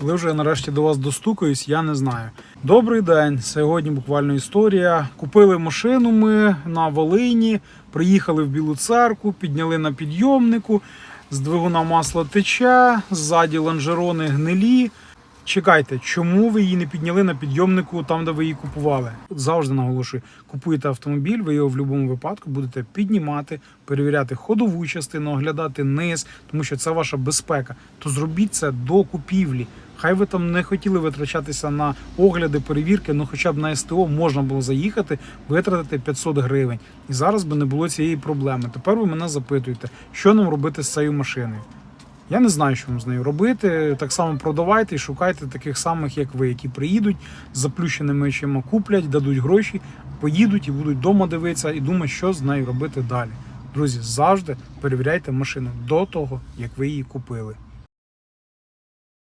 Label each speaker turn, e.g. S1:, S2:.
S1: Коли вже я нарешті до вас достукаюсь, я не знаю. Добрий день. Сьогодні буквально історія. Купили машину ми на Волині, приїхали в Білу церкву, підняли на підйомнику, з двигуна масло тече, ззаді лонжерони гнилі. Чекайте, чому ви її не підняли на підйомнику там, де ви її купували? Завжди наголошую, купуєте автомобіль, ви його в будь-якому випадку будете піднімати, перевіряти ходову частину, оглядати низ, тому що це ваша безпека. То зробіть це до купівлі. Хай ви там не хотіли витрачатися на огляди, перевірки, ну хоча б на СТО можна було заїхати, витратити 500 гривень. І зараз би не було цієї проблеми. Тепер ви мене запитуєте, що нам робити з цією машиною. Я не знаю, що вам з нею робити. Так само продавайте і шукайте таких самих, як ви, які приїдуть з заплющеними очима, куплять, дадуть гроші, поїдуть і будуть вдома дивитися і думати, що з нею робити далі. Друзі, завжди перевіряйте машину до того, як ви її купили.